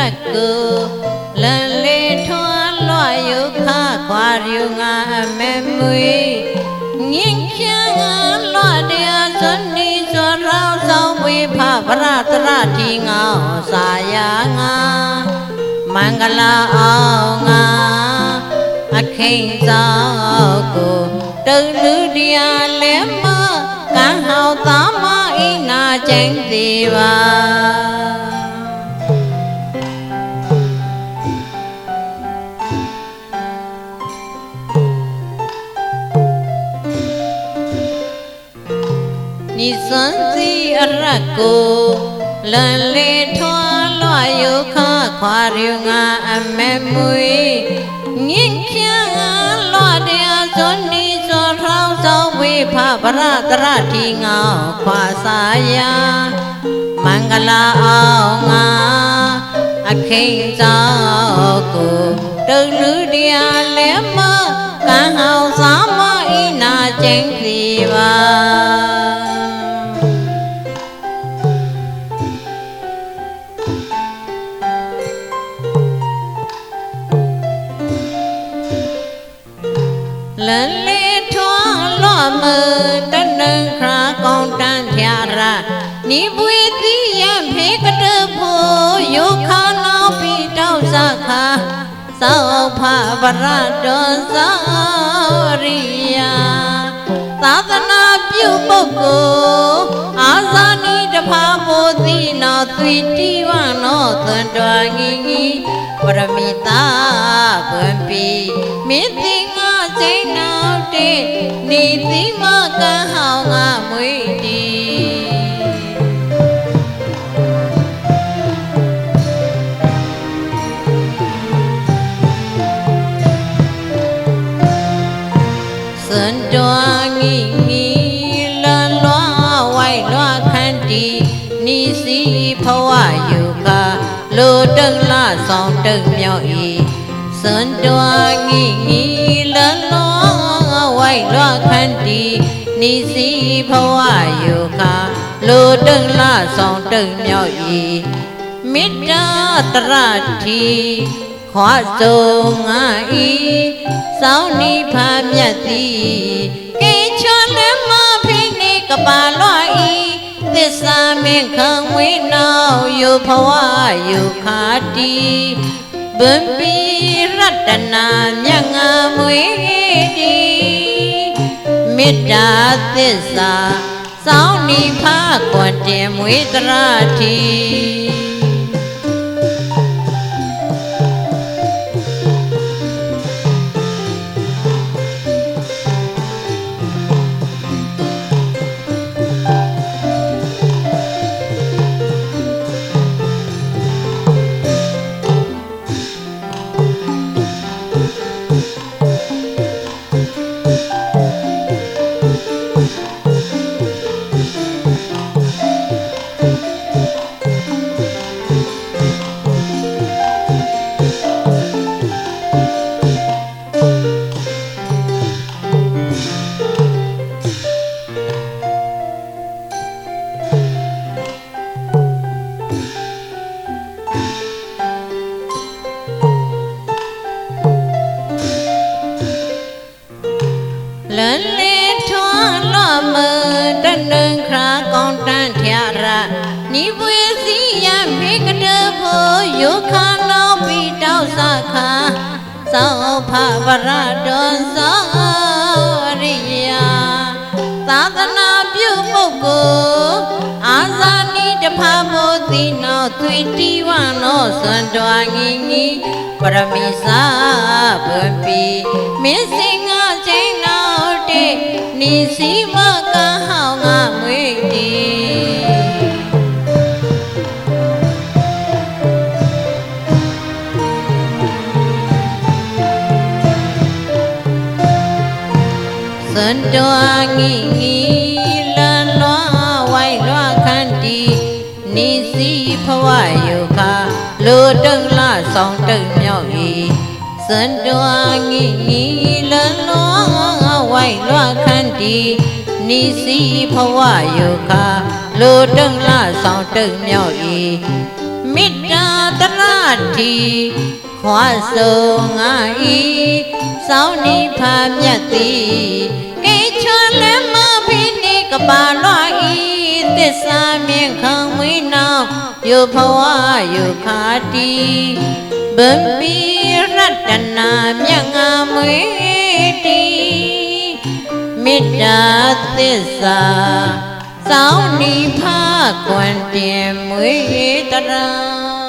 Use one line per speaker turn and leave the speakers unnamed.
စံတိရတ်ကိုလန်လေထွားလွှတ်ယုခခွာယူငါအမေမွေငင်းချမ်းငါလွှတ်တရားစွန်နီစွန်ရောင်းဆောင်ဝေဖဗရတရတိငါစာယာငါမင်္ဂလာအောင်ငါအခိန်သောကိုတုံလူတရားလည်းမကံဟောသားမအိနာကျင်းသေးပါ နိစံစီအရတ်ကိုလန်လေထွားလွှတ်ယုခခွာယူငါအမေမွေငင်းချမ်းလွှတ်တရားစွန်နီစွန်ထောင်းဆောင်ဝေဖဗရတရတိငါခွာစာယာမင်္ဂလာအောင်ငါအခိန်သောကိုတုံလူတရားလည်းမကံဟောင်းစားမအိနာကျင်းစီပါ လန်လေထွားလော့မတနံခရာကောင်းတန်ဖြာရနိပွေတိယံဖေကတဖို့ယုခာနောပိတောက်စခာသောဖဗရတောသောရိယသာသနာပြုပုဂ္ဂိုလ်အာဇာနိတဖာမိုတိနောသွီတိဝနောသန္တောငိငိပရမိတာဘွန်ပိမေတိ ငါစိတ်နောက်တေနေတိမကံဟောင်းငါမွေတီစန္ဒွာငိငီလန်လွားဝိုက်လွားခန္တီနိစီဖဝယုကလိုတုံလဆောင်တုံမြော က်ဤစန္ဒွာငိငီလန်လွားဝိုက်လွားခန္တီနိစီဖဝယုကလိုတုံလဆောင်တုံမြောက်ဤမေတ္တာတရတိခွာဆုံးငါဤစောင်းနိဖာမြတ်သည်ကေချွန်လည်းမဖိနေကပါလွားဤသစ္စာမင်ခံဝေနောက်ယုဖဝယုခာတိဗံပိရတနာမြတ်ငါမွေတိ မေတ္တာသစ္စာစောင်းနိဖာကွန်တင်မွေတရတိ နိပွေစီယံဖေကတဖို့ယုခနောပိတောက်စခာသောဖဗရတောသောရိယသာသနာပြုပုဂ္ဂိုလ်အာဇာနိတဖာမိုတိနောသွေတိဝနောစွန်တော်ငိငိပရမိစာဘွန်ပိမင်းစင်ငါချိန်နောက်တေနိစီမက စန္ဒွာငိငီလန်လွားဝိုင်လွားခန္တီနိစီဖဝယုခလိုတုံလဆောင်တုံမြောက်ဤစန္ဒွာငိငီလန်လွားဝိုင်လွားခန္တီနိစီဖဝယုခလိုတုံလဆောင်တုံမြောက်ဤမေတ္တာတရတိခွာဆုံငါဤ စောင်းနိဖာမြတ်သည်ကိချွန်လည်းမဖိနေကပါလွာဤသစ္စာမြင်ခံဝိနောင်ယုဘဝယုခာတိဗမီရတနာမြတ်ငါမွေတိမေတ္တာသစ္စာစောင်းနိဖာကွန်တင်မွေတရာ